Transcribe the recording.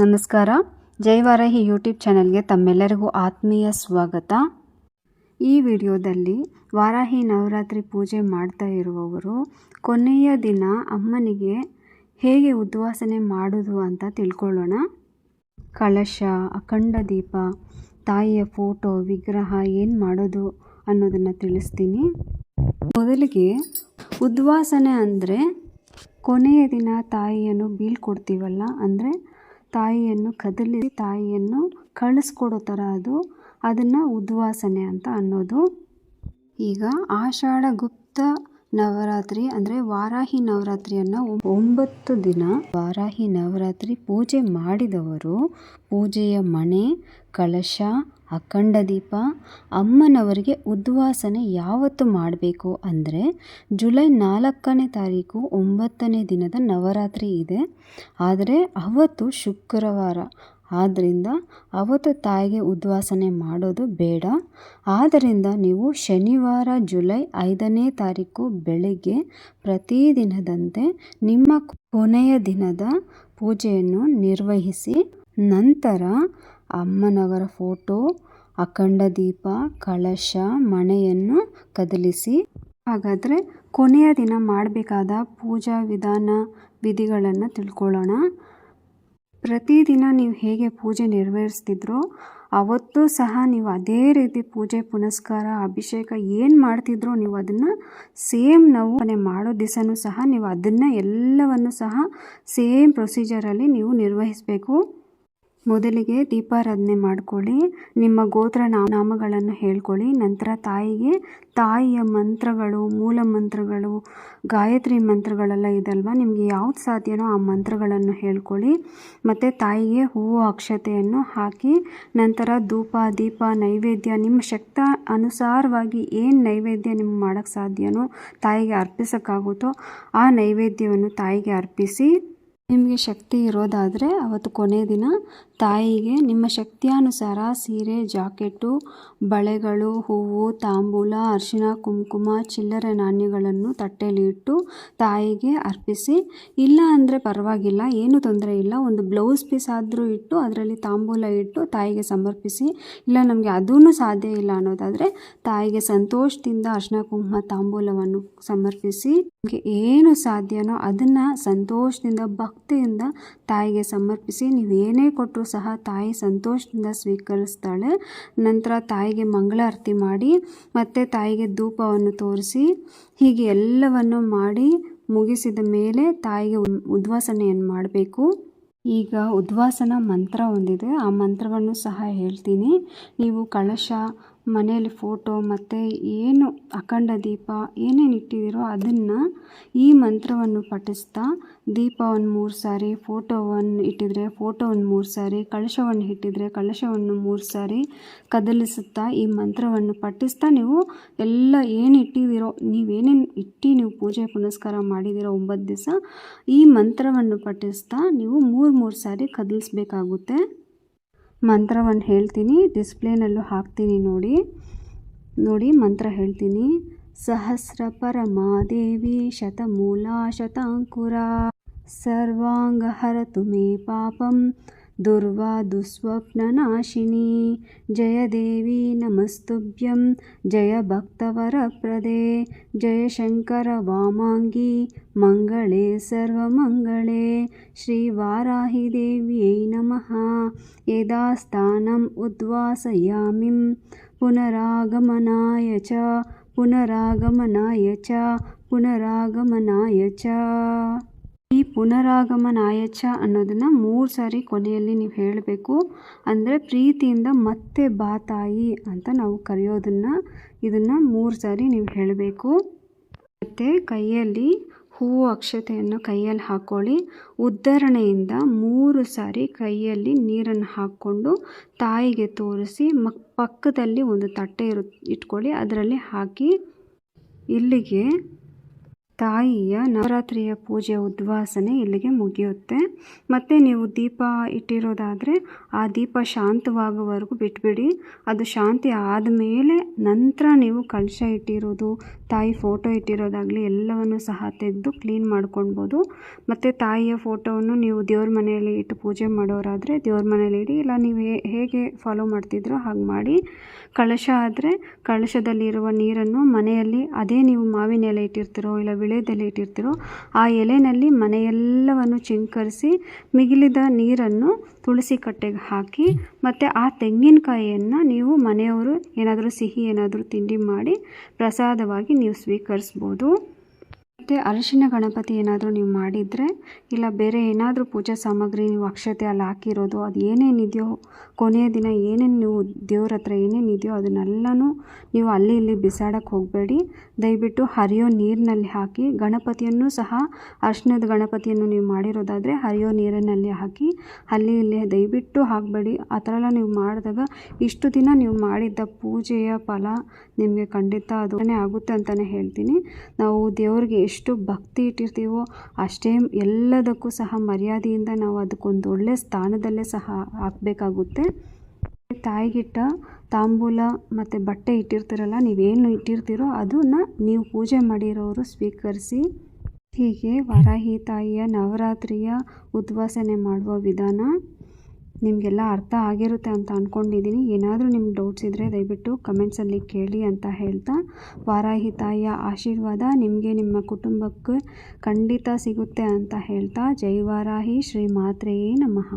ನಮಸ್ಕಾರ. ಜೈವಾರಾಹಿ ಯೂಟ್ಯೂಬ್ ಚಾನೆಲ್ಗೆ ತಮ್ಮೆಲ್ಲರಿಗೂ ಆತ್ಮೀಯ ಸ್ವಾಗತ. ಈ ವಿಡಿಯೋದಲ್ಲಿ ವಾರಾಹಿ ನವರಾತ್ರಿ ಪೂಜೆ ಮಾಡ್ತಾ ಇರುವವರು ಕೊನೆಯ ದಿನ ಅಮ್ಮನಿಗೆ ಹೇಗೆ ಉದ್ವಾಸನೆ ಮಾಡೋದು ಅಂತ ತಿಳ್ಕೊಳ್ಳೋಣ. ಕಳಶ, ಅಖಂಡ ದೀಪ, ತಾಯಿಯ ಫೋಟೋ, ವಿಗ್ರಹ ಏನು ಮಾಡೋದು ಅನ್ನೋದನ್ನು ತಿಳಿಸ್ತೀನಿ. ಮೊದಲಿಗೆ ಉದ್ವಾಸನೆ ಅಂದರೆ ಕೊನೆಯ ದಿನ ತಾಯಿಯನ್ನು ಬೀಳ್ಕೊಡ್ತೀವಲ್ಲ ಅಂದರೆ ತಾಯಿಯನ್ನು ಕದಲಿಸಿ ತಾಯಿಯನ್ನು ಕಳಿಸ್ಕೊಡೋ ಥರ ಅದು. ಅದನ್ನು ಉದ್ವಾಸನೆ ಅಂತ ಅನ್ನೋದು. ಈಗ ಆಷಾಢ ಗುಪ್ತ ನವರಾತ್ರಿ ಅಂದರೆ ವಾರಾಹಿ ನವರಾತ್ರಿಯನ್ನು ಒಂಬತ್ತು ದಿನ ವಾರಾಹಿ ನವರಾತ್ರಿ ಪೂಜೆ ಮಾಡಿದವರು. ಪೂಜೆಯ ಮಣೆ, ಕಳಶ ಅಖಂಡ ದೀಪ, ಅಮ್ಮನವರಿಗೆ ಉದ್ವಾಸನೆ ಯಾವತ್ತು ಮಾಡಬೇಕು ಅಂದರೆ ಜುಲೈ ನಾಲ್ಕನೇ ತಾರೀಕು ಒಂಬತ್ತನೇ ದಿನದ ನವರಾತ್ರಿ ಇದೆ. ಆದರೆ ಅವತ್ತು ಶುಕ್ರವಾರ. ಆದ್ದರಿಂದ ಅವತ್ತು ತಾಯಿಗೆ ಉದ್ವಾಸನೆ ಮಾಡೋದು ಬೇಡ. ಆದ್ದರಿಂದ ನೀವು ಶನಿವಾರ ಜುಲೈ ಐದನೇ ತಾರೀಕು ಬೆಳಗ್ಗೆ ಪ್ರತಿದಿನದಂತೆ ನಿಮ್ಮ ಕೊನೆಯ ದಿನದ ಪೂಜೆಯನ್ನು ನಿರ್ವಹಿಸಿ, ನಂತರ ಅಮ್ಮನವರ ಫೋಟೋ, ಅಖಂಡ ದೀಪ, ಕಳಶ, ಮಣೆಯನ್ನು ಕದಲಿಸಿ. ಹಾಗಾದರೆ ಕೊನೆಯ ದಿನ ಮಾಡಬೇಕಾದ ಪೂಜಾ ವಿಧಾನ ವಿಧಿಗಳನ್ನು ತಿಳ್ಕೊಳ್ಳೋಣ. ಪ್ರತಿದಿನ ನೀವು ಹೇಗೆ ಪೂಜೆ ನೆರವೇರಿಸ್ತಿದ್ರೋ, ಅವತ್ತು ಸಹ ನೀವು ಅದೇ ರೀತಿ ಪೂಜೆ, ಪುನಸ್ಕಾರ, ಅಭಿಷೇಕ ಏನು ಮಾಡ್ತಿದ್ರೋ ನೀವು ಅದನ್ನು ಸೇಮ್ ನಾವು ಮನೆ ಮಾಡೋ ದಿವಸನೂ ಸಹ ನೀವು ಅದನ್ನು ಎಲ್ಲವನ್ನು ಸಹ ಸೇಮ್ ಪ್ರೊಸೀಜರಲ್ಲಿ ನೀವು ನಿರ್ವಹಿಸಬೇಕು. ಮೊದಲಿಗೆ ದೀಪಾರಾಧನೆ ಮಾಡ್ಕೊಳ್ಳಿ. ನಿಮ್ಮ ಗೋತ್ರ ನಾಮಗಳನ್ನು ಹೇಳ್ಕೊಳ್ಳಿ. ನಂತರ ತಾಯಿಗೆ ತಾಯಿಯ ಮಂತ್ರಗಳು, ಮೂಲ ಮಂತ್ರಗಳು, ಗಾಯತ್ರಿ ಮಂತ್ರಗಳೆಲ್ಲ ಇದಲ್ವಾ? ನಿಮಗೆ ಯಾವ್ದು ಸಾಧ್ಯನೋ ಆ ಮಂತ್ರಗಳನ್ನು ಹೇಳ್ಕೊಳ್ಳಿ. ಮತ್ತು ತಾಯಿಗೆ ಹೂವು ಅಕ್ಷತೆಯನ್ನು ಹಾಕಿ, ನಂತರ ಧೂಪ, ದೀಪ, ನೈವೇದ್ಯ, ನಿಮ್ಮ ಶಕ್ತ ಅನುಸಾರವಾಗಿ ಏನು ನೈವೇದ್ಯ ನಿಮ್ಗೆ ಮಾಡೋಕ್ಕೆ ಸಾಧ್ಯನೋ ತಾಯಿಗೆ ಅರ್ಪಿಸೋಕ್ಕಾಗುತ್ತೋ ಆ ನೈವೇದ್ಯವನ್ನು ತಾಯಿಗೆ ಅರ್ಪಿಸಿ ನಿಮಗೆ ಶಕ್ತಿ ಇರೋದಾದರೆ ಅವತ್ತು ಕೊನೆ ದಿನ ತಾಯಿಗೆ ನಿಮ್ಮ ಶಕ್ತಿಯಾನುಸಾರ ಸೀರೆ, ಜಾಕೆಟು, ಬಳೆಗಳು, ಹೂವು, ತಾಂಬೂಲ ಅರಿಶಿನ ಕುಂಕುಮ, ಚಿಲ್ಲರೆ ನಾಣ್ಯಗಳನ್ನು ತಟ್ಟೆಯಲ್ಲಿ ಇಟ್ಟು ತಾಯಿಗೆ ಅರ್ಪಿಸಿ. ಇಲ್ಲ ಅಂದರೆ ಪರವಾಗಿಲ್ಲ, ಏನು ತೊಂದರೆ ಇಲ್ಲ. ಒಂದು ಬ್ಲೌಸ್ ಪೀಸ್ ಆದರೂ ಇಟ್ಟು ಅದರಲ್ಲಿ ತಾಂಬೂಲ ಇಟ್ಟು ತಾಯಿಗೆ ಸಮರ್ಪಿಸಿ. ಇಲ್ಲ, ನಮಗೆ ಅದೂ ಸಾಧ್ಯ ಇಲ್ಲ ಅನ್ನೋದಾದರೆ ತಾಯಿಗೆ ಸಂತೋಷದಿಂದ ಅರಿಶಿನ ಕುಂಕುಮ, ತಾಂಬೂಲವನ್ನು ಸಮರ್ಪಿಸಿ. ನಿಮಗೆ ಏನು ಸಾಧ್ಯನೋ ಅದನ್ನು ಸಂತೋಷದಿಂದ ಭಕ್ತಿಯಿಂದ ತಾಯಿಗೆ ಸಮರ್ಪಿಸಿ ನೀವು ಏನೇ ಕೊಟ್ಟರು ಸಹ ತಾಯಿ ಸಂತೋಷದಿಂದ ಸ್ವೀಕರಿಸ್ತಾಳೆ. ನಂತರ ತಾಯಿಗೆ ಮಂಗಳಾರತಿ ಮಾಡಿ, ಮತ್ತು ತಾಯಿಗೆ ಧೂಪವನ್ನು ತೋರಿಸಿ, ಹೀಗೆ ಎಲ್ಲವನ್ನು ಮಾಡಿ ಮುಗಿಸಿದ ಮೇಲೆ ತಾಯಿಗೆ ಉದ್ವಾಸನೆಯನ್ನು ಮಾಡಬೇಕು. ಈಗ ಉದ್ವಾಸನ ಮಂತ್ರ ಒಂದಿದೆ. ಆ ಮಂತ್ರವನ್ನು ಸಹ ಹೇಳ್ತೀನಿ. ನೀವು ಕಳಶ ಮನೆಯಲ್ಲಿ ಫೋಟೋ ಮತ್ತು ಏನು ಅಖಂಡ ದೀಪ ಏನೇನು ಇಟ್ಟಿದ್ದೀರೋ ಅದನ್ನು ಈ ಮಂತ್ರವನ್ನು ಪಠಿಸ್ತಾ ದೀಪವನ್ನು ಮೂರು ಸಾರಿ ಫೋಟೋವನ್ನು ಇಟ್ಟಿದ್ರೆ ಫೋಟೋವನ್ನು ಮೂರು ಸಾರಿ ಕಳಶವನ್ನು ಇಟ್ಟಿದ್ರೆ ಕಳಶವನ್ನು ಮೂರು ಸಾರಿ ಕದಲಿಸುತ್ತಾ ಈ ಮಂತ್ರವನ್ನು ಪಠಿಸ್ತಾ ನೀವು ಎಲ್ಲ ಏನು ಇಟ್ಟಿದ್ದೀರೋ ನೀವೇನೇನು ಇಟ್ಟು ನೀವು ಪೂಜೆ ಪುನಸ್ಕಾರ ಮಾಡಿದ್ದೀರೋ ಒಂಬತ್ತು ದಿವಸ ಈ ಮಂತ್ರವನ್ನು ಪಠಿಸ್ತಾ ನೀವು ಮೂರು ಮೂರು ಸಾರಿ ಕದಲಿಸ್ಬೇಕಾಗುತ್ತೆ. ಮಂತ್ರವನ್ನು ಹೇಳ್ತೀನಿ. ಡಿಸ್ಪ್ಲೇನಲ್ಲೂ ಹಾಕ್ತೀನಿ ನೋಡಿ. ನೋಡಿ, ಮಂತ್ರ ಹೇಳ್ತೀನಿ. ಸಹಸ್ರ ಪರಮಾದೇವಿ ಶತಮೂಲ ಶತಾಂಕುರ ಸರ್ವಾಂಗ ಹರತು ಮೇ ಪಾಪಂ दुर्वा दुःस्वप्ननाशिनी। जय देवी नमस्तुभ्यं। जय भक्तवरप्रदे। जय शङ्कर वामाङ्गी। मङ्गले सर्वमङ्गले। श्रीवाराहिदेव्यै नमः। यदा स्थानम् उद्वासयामिं पुनरागमनाय च। पुनरागमनाय च। पुनरागमनाय च। ಈ ಪುನರಾಗಮನಾಯ ಚ ಅನ್ನೋದನ್ನು ಮೂರು ಸಾರಿ ಕೊನೆಯಲ್ಲಿ ನೀವು ಹೇಳಬೇಕು. ಅಂದರೆ ಪ್ರೀತಿಯಿಂದ ಮತ್ತೆ ಬಾ ತಾಯಿ ಅಂತ ನಾವು ಕರೆಯೋದನ್ನು ಇದನ್ನು ಮೂರು ಸಾರಿ ನೀವು ಹೇಳಬೇಕು. ಮತ್ತು ಕೈಯಲ್ಲಿ ಹೂವು ಅಕ್ಷತೆಯನ್ನು ಕೈಯಲ್ಲಿ ಹಾಕ್ಕೊಳ್ಳಿ ಉದ್ಧರಣೆಯಿಂದ ಮೂರು ಸಾರಿ ಕೈಯಲ್ಲಿ ನೀರನ್ನು ಹಾಕ್ಕೊಂಡು ತಾಯಿಗೆ ತೋರಿಸಿ ಮಕ್ ಪಕ್ಕದಲ್ಲಿ ಒಂದು ತಟ್ಟೆ ಇರು, ಇಟ್ಕೊಳ್ಳಿ. ಅದರಲ್ಲಿ ಹಾಕಿ ಇಲ್ಲಿಗೆ ತಾಯಿಯ ನವರಾತ್ರಿಯ ಪೂಜೆ ಉದ್ವಾಸನೆ ಇಲ್ಲಿಗೆ ಮುಗಿಯುತ್ತೆ. ಮತ್ತು ನೀವು ದೀಪ ಇಟ್ಟಿರೋದಾದರೆ ಆ ದೀಪ ಶಾಂತವಾಗುವವರೆಗೂ ಬಿಟ್ಬಿಡಿ. ಅದು ಶಾಂತಿ ಆದಮೇಲೆ ನಂತರ ನೀವು ಕಳಶ ಇಟ್ಟಿರೋದು, ತಾಯಿ ಫೋಟೋ ಇಟ್ಟಿರೋದಾಗಲಿ ಎಲ್ಲವನ್ನು ಸಹ ತೆಗೆದು ಕ್ಲೀನ್ ಮಾಡ್ಕೊಳ್ಬೋದು. ಮತ್ತು ತಾಯಿಯ ಫೋಟೋವನ್ನು ನೀವು ದೇವ್ರ ಮನೆಯಲ್ಲಿ ಇಟ್ಟು ಪೂಜೆ ಮಾಡೋರಾದರೆ ದೇವ್ರ ಮನೇಲಿ ಇಡಿ, ಇಲ್ಲ ನೀವು ಹೇಗೆ ಫಾಲೋ ಮಾಡ್ತಿದ್ರೋ ಹಾಗೆ ಮಾಡಿ. ಕಳಶ ಆದರೆ ಕಳಶದಲ್ಲಿರುವ ನೀರನ್ನು ಮನೆಯಲ್ಲಿ ಅದೇ ನೀವು ಮಾವಿನ ಎಲೆ ಇಟ್ಟಿರ್ತೀರೋ, ಇಲ್ಲ ವಿಳೆದೆಲೆ ಇಟ್ಟಿರ್ತೀರೋ ಆ ಎಲೆಯಲ್ಲಿ ಮನೆಯೆಲ್ಲವನ್ನು ಚಿಂಕರಿಸಿ ಮಿಗಿಲಿದ ನೀರನ್ನು ತುಳಸಿ ಕಟ್ಟೆಗೆ ಹಾಕಿ ಮತ್ತು ಆ ತೆಂಗಿನಕಾಯಿಯನ್ನು ನೀವು ಮನೆಯವರು ಏನಾದರೂ ಸಿಹಿ ಏನಾದರೂ ತಿಂಡಿ ಮಾಡಿ ಪ್ರಸಾದವಾಗಿ ನೀವು ಸ್ವೀಕರಿಸ್ಬೋದು. ಮತ್ತು ಅರಿಶಿನ ಗಣಪತಿ ಏನಾದರೂ ನೀವು ಮಾಡಿದರೆ, ಇಲ್ಲ ಬೇರೆ ಏನಾದರೂ ಪೂಜಾ ಸಾಮಗ್ರಿ ನೀವು ಅಕ್ಷತೆ ಅಲ್ಲಿ ಹಾಕಿರೋದು, ಅದು ಏನೇನಿದೆಯೋ, ಕೊನೆಯ ದಿನ ಏನೇನು ನೀವು ದೇವ್ರ ಹತ್ರ ಏನೇನಿದೆಯೋ ಅದನ್ನೆಲ್ಲನೂ ನೀವು ಅಲ್ಲಿ ಇಲ್ಲಿ ಬಿಸಾಡೋಕ್ಕೆ ಹೋಗಬೇಡಿ. ದಯವಿಟ್ಟು ಹರಿಯೋ ನೀರಿನಲ್ಲಿ ಹಾಕಿ, ಗಣಪತಿಯನ್ನು ಸಹ ಅರಿಶಿನದ ಗಣಪತಿಯನ್ನು ನೀವು ಮಾಡಿರೋದಾದರೆ ಹರಿಯೋ ನೀರಿನಲ್ಲಿ ಹಾಕಿ, ಅಲ್ಲಿ ಇಲ್ಲಿ ದಯವಿಟ್ಟು ಹಾಕಬೇಡಿ. ಆ ಥರ ಎಲ್ಲ ನೀವು ಮಾಡಿದಾಗ ಇಷ್ಟು ದಿನ ನೀವು ಮಾಡಿದ್ದ ಪೂಜೆಯ ಫಲ ನಿಮಗೆ ಖಂಡಿತ ಅದು ಆಗುತ್ತೆ ಅಂತಲೇ ಹೇಳ್ತೀನಿ. ನಾವು ದೇವ್ರಿಗೆ ಎಷ್ಟು ಭಕ್ತಿ ಇಟ್ಟಿರ್ತೀವೋ ಅಷ್ಟೇ ಎಲ್ಲದಕ್ಕೂ ಸಹ ಮರ್ಯಾದೆಯಿಂದ ನಾವು ಅದಕ್ಕೊಂದು ಒಳ್ಳೆಯ ಸ್ಥಾನದಲ್ಲೇ ಸಹ ಹಾಕಬೇಕಾಗುತ್ತೆ. ತಾಯಿಗಿಟ್ಟ ತಾಂಬೂಲ ಮತ್ತು ಬಟ್ಟೆ ಇಟ್ಟಿರ್ತೀರಲ್ಲ, ನೀವೇನು ಇಟ್ಟಿರ್ತೀರೋ ಅದನ್ನು ನೀವು ಪೂಜೆ ಮಾಡಿರೋರು ಸ್ವೀಕರಿಸಿ, ಹೀಗೆ ವರಾಹಿ ತಾಯಿಯ ನವರಾತ್ರಿಯ ಉದ್ವಾಸನೆ ಮಾಡುವ ವಿಧಾನ. ನಿಮಗೆಲ್ಲ ಅರ್ಥ ಆಗಿರುತ್ತೆ ಅಂತ ಅಂದ್ಕೊಂಡಿದ್ದೀನಿ ಏನಾದರೂ ನಿಮ್ಗೆ ಡೌಟ್ಸ್ ಇದ್ದರೆ ದಯವಿಟ್ಟು ಕಮೆಂಟ್ಸಲ್ಲಿ ಕೇಳಿ ಅಂತ ಹೇಳ್ತಾ. ವಾರಾಹಿ ತಾಯಿಯ ಆಶೀರ್ವಾದ ನಿಮಗೆ ನಿಮ್ಮ ಕುಟುಂಬಕ್ಕೆ ಖಂಡಿತ ಸಿಗುತ್ತೆ ಅಂತ ಹೇಳ್ತಾ. ಜೈ ವಾರಾಹಿ, ಶ್ರೀ ಮಾತ್ರೆಯೇ ನಮಃ.